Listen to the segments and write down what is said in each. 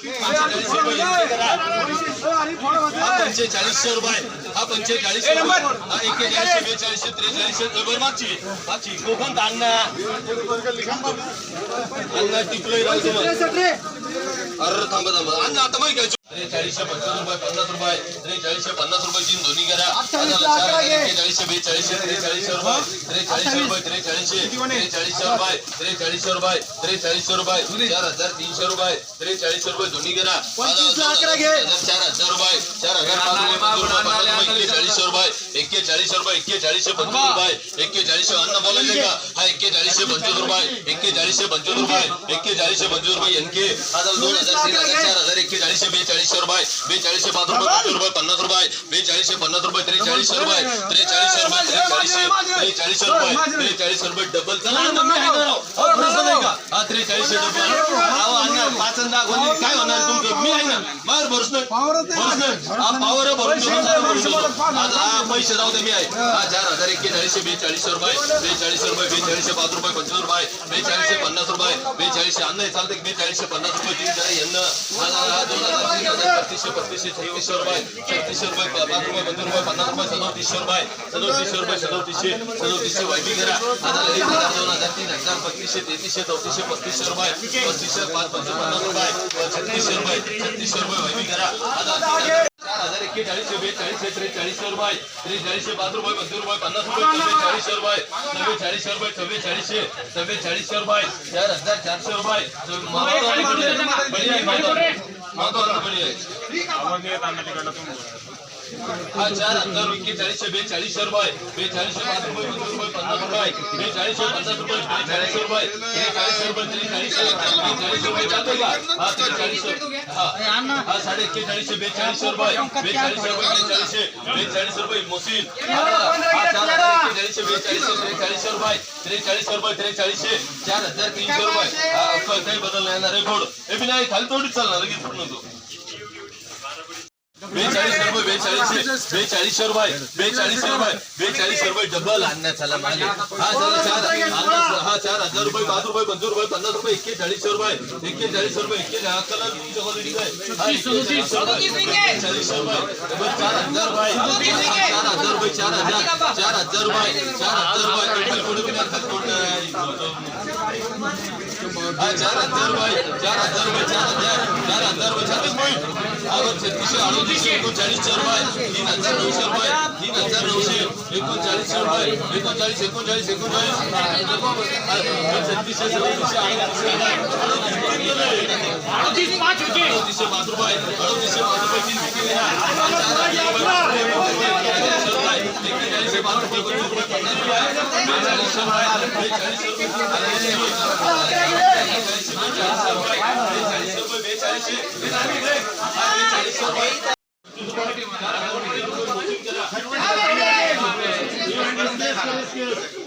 हा पंचेचाळीसशे रुपये. हा पंचेचाळीसशे रुपये. हा एक्केचाळीसशे बेचाळीसशे त्रेचाळीसशे. बरोबर मागची. मागची. कोकण अण्णा अण्णा टिपलोय राहू अरे थांबा थांबा. अण्णा आता माहिती घ्यायचं त्रेचाळीसशे पन्नास रुपये पन्नास रुपये. पन्नास रुपये दोन्ही करा. एक्केचाळीसशे बेचाळीसशे त्रेचाळीसशे रुपये त्रेचाळीसशे रुपये. त्रेचाळीसशे त्रेचाळीसशे रुपये त्रेचाळीसशे रुपये त्रेचाळीसशे रुपये चार हज़ार तीनशे रुपये त्रेचाळीसशे रुपये दोन्ही करा. चार हज़ार रुपये चार हज़ार पाच रुपये एक्केचाळीसशे रुपये एक्केचाळीसशे रुपये एक्केचाळीसशे पंचवीस रुपये एक्केचाळीसशे अन्न बोलायचे का हा एक्केचाळीसशे पंचवीस रुपये एक्केचाळीसशे पंचवीस रुपये एक्केचाळीसशे पंचवीस रुपये एनके दोन हज़ार तीन हज़ार चार हज़ार एक्केचाळीसशे बेचाळीसशे रुपये बेचाळीसशे पाच रुपये पंचवीस रुपये पन्नास रुपये. बेचाळीसशे पन्नास रुपये त्रेचाळीसशे रुपये त्रेचाळीसशे रुपये त्रेचाळीसशे त्रेचाळीसशे रुपये त्रेचाळीसशे रुपये. डबल हा त्रेचाळीसशे डबल कोणी? काय होणार तुमचं? मी आहे ना. मार भरस नाही. पैसे जाऊ दे मी आहे हा चार हजार एक्केचाळीसशे बेचाळीसशे रुपये बेचाळीसशे रुपये बेचाळीसशे पाच रुपये पंचवीस रुपये बेचाळीसशे पन्नास रुपये बेचाळीसशे अन्न आहे, चालते बेचाळीसशे पन्नास रुपये तीन जरा यांना हा हा दोन हजार तीन हजार बत्तीसशे पस्तीसशे छत्तीसशे रुपये छत्तीसशे रुपये पाच रुपये पंचवीस रुपये पन्नास रुपये सदोतीसशे रुपये सदोतीसशे रुपये सदोतीसशे सदोतीसशे वायबी करा आता एक हजार दोन हजार तीन हजार बत्तीसशे तेहतीसशे चौतीसशे पस्तीसशे रुपये पस्तीसशे पाच पंचवीस पन्नास रुपये छत्तीसशे रुपये छत्तीसशे रुपये वायबी करा એકેચાળીસો બેચાળીસો ત્રેચાળીસો રૂપિયા ત્રેચાળીસો પાંચ રૂપિયા પંદર રૂપિયા પન્નાસ રૂપિયા ચાલીસો રૂપિયા નવે ચાલીસો રૂપિયા છવ્વે ચાલીસો નવે ચાલીસો રૂપિયા ચાર હજાર ચારસો રૂપિયા મારો બની જાય, મારો બની જાય બેચાળીસો રૂપિયા ચાલીસ બેચાળીસો ચાર હજાર ત્રીસો રૂપિયા. બદલ રેકોર્ડ એ બી ના ખાલી તોડી ચાલणार बेचाळीस रुपये बेचाळीस बेचाळीस रुपये बेचाळीस रुपये बेचाळीस रुपये डबल चला मागे हा चला चार हा चार हज़ार रुपये पाच रुपये पंचवीस रुपये पन्नास रुपये एक्केचाळीस रुपये एक्केचाळीस रुपये एक्केचाळीस रुपये चार हज़ार रुपये चार हज़ार रुपये चार हज़ार चार हज़ार रुपये चार हज़ार रुपये कोणी चार हज़ार रुपये चार हज़ार रुपये चार हज़ार छत्तीसशे अडोतीसशे एकोणचाळीस रुपये तीन हज़ार नऊशे रुपये तीन हज़ार नऊशे एकोणचाळीसशे रुपये एकोणचाळीस एकोणचाळीस एकोणचाळीस छत्तीसशे सत्तीसशे अडोतीस पाच रुपये अडोतीसशे पाच रुपये अडोतीसशे पाच रुपये तीन रुपये पंचवीस रुपये। Yes, yes, yes.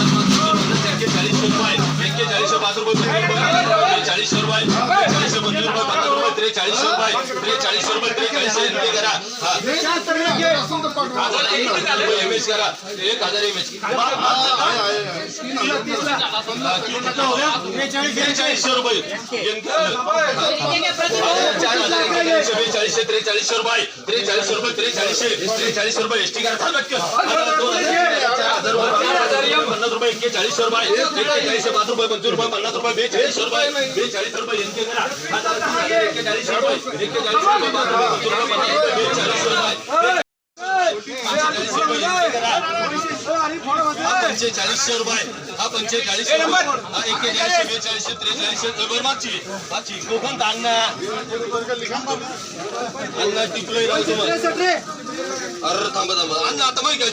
हजार रुपये एक्केचाळीसशे पाच रुपये पंचवीस रुपये बेचाळीसशे पंचवीस रुपये पन्नास रुपये त्रेचाळीसशे रुपये त्रेचाळीसशे रुपये त्रेचाळीसशे एनपी करा हा एक हजार करा एक हजार रुपये चालीस त्रेचाळीसशे रुपये त्रेचाळीसशे रुपये त्रेचाळीसशे त्रेचाळीसशे रुपये एसटी कार्ड पंचेचाळीसशे रुपये. हा पंचेचाळीसशे हा एक्केचाळीसशे बेचाळीसशे त्रेचाळीसशे. बरोबर मागची. मागची. कोकण अण्णा. अण्णा टिपलोय राहू तुम्हाला. अरे थांबा थांबा. अण्णा आता माहिती